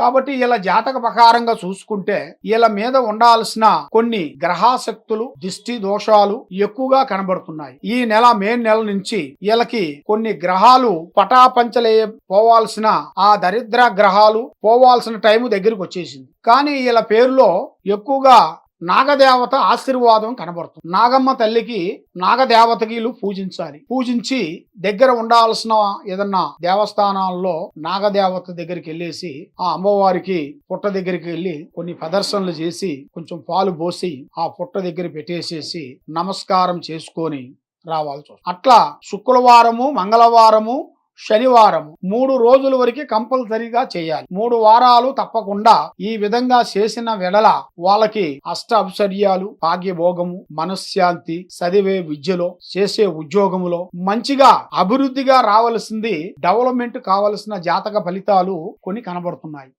కాబట్టి ఇలా జాతక ప్రకారంగా చూసుకుంటే వీళ్ళ మీద ఉండాల్సిన కొన్ని గ్రహాశక్తులు దిష్టి దోషాలు ఎక్కువగా కనబడుతున్నాయి. ఈ నెల మే నెల నుంచి వీళ్ళకి కొన్ని గ్రహాలు పటాపంచలే పోవాల్సిన ఆ దరిద్ర గ్రహాలు పోవాల్సిన టైం దగ్గరికి వచ్చేసింది. కానీ వీళ్ళ పేరులో ఎక్కువగా నాగదేవత ఆశీర్వాదం కనబడుతుంది. నాగమ్మ తల్లికి నాగదేవతకిలు పూజించాలి. పూజించి దగ్గర ఉండాల్సిన ఏదన్నా దేవస్థానాల్లో నాగదేవత దగ్గరికి వెళ్ళేసి ఆ అమ్మవారికి పుట్ట దగ్గరికి వెళ్ళి కొన్ని ప్రదర్శనలు చేసి కొంచెం పాలు పోసి ఆ పుట్ట దగ్గర పెట్టేసేసి నమస్కారం చేసుకొని రావాల్సి అట్లా శుక్రవారము మంగళవారము శనివారం మూడు రోజుల వరకు కంపల్సరీగా చేయాలి. మూడు వారాలు తప్పకుండా ఈ విధంగా చేసిన వెడల వాళ్ళకి అష్ట అప్సర్యాలు భాగ్యభోగము మనశ్శాంతి చదివే విద్యలో చేసే ఉద్యోగములో మంచిగా అభివృద్ధిగా రావలసింది డెవలప్మెంట్ కావలసిన జాతక ఫలితాలు కొన్ని కనబడుతున్నాయి.